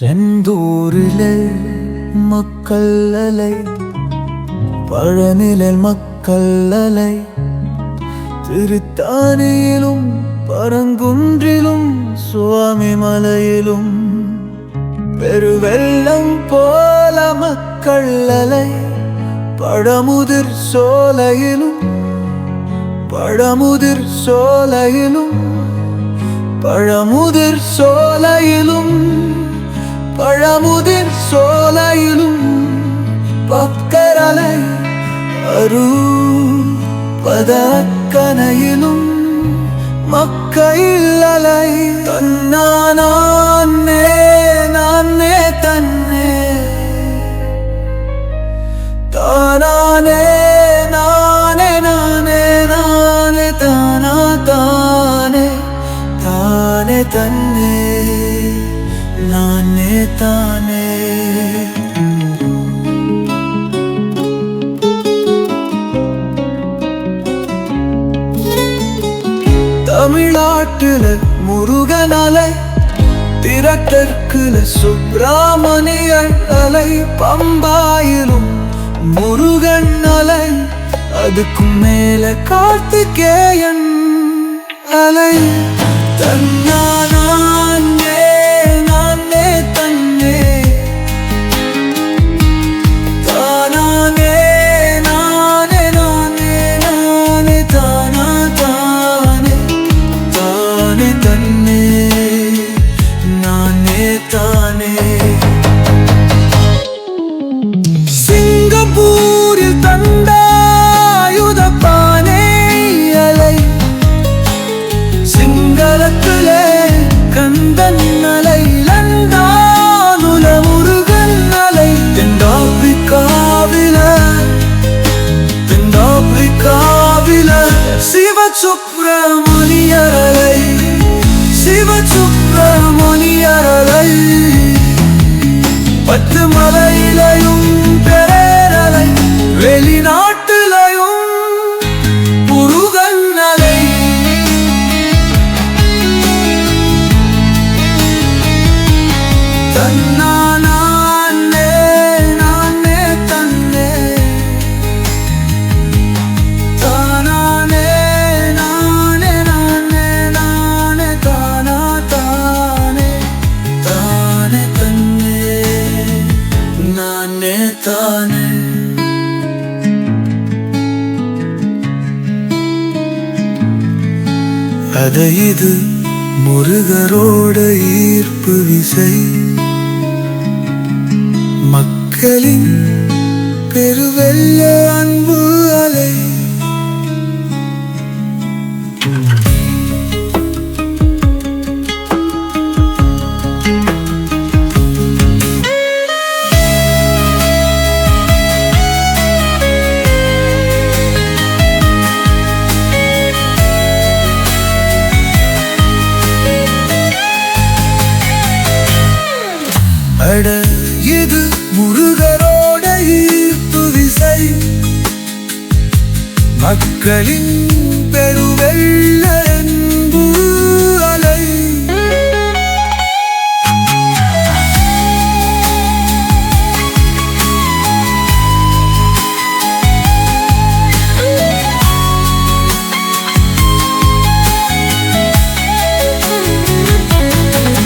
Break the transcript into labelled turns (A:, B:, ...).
A: செந்தூரிலே மக்கள் அலை பழனிலில் மக்கள் அலை. திருத்தானியிலும் பரங்குன்றிலும் சுவாமி மலையிலும் பெருவெள்ளம் போல மக்கள் அலை. பழமுதிர் சோலையிலும் பழமுதிர் சோலையிலும் பழமுதிர் சோலையிலும். பழமுதிர் சோலையிலும் பக்கரலை அரு பதக்கனையிலும் மக்கையில் அலை தன்னானே நானே தன்னே. தானானே நானே நானே நானே தானா தானே தானே தன்னே. நானே தானே தமிழ்நாட்டுல முருகனலை திரட்டற்குல சுப்பிராமணியன் அலை பம்பாயிலும் முருகன் அலை அதுக்கும் மேல கார்த்திகேயன் அலை. தன்னானா சிங்கப்பூரில் தண்டாயுத பானை சிங்களத்திலே கந்தன் அலை லண்டானுல முருகன் அலை. தென்னாப்பிரிக்காவில தென்னாப்பிரிக்காவில சிவ பத்து மலை அதை இது. முருகரோட ஈர்ப்பு விசை. மக்களின் பெருவெல்ல அன்பு அட இது முருகரோட ஈர்ப்பு விசை. மக்களின் பெருவெள்ள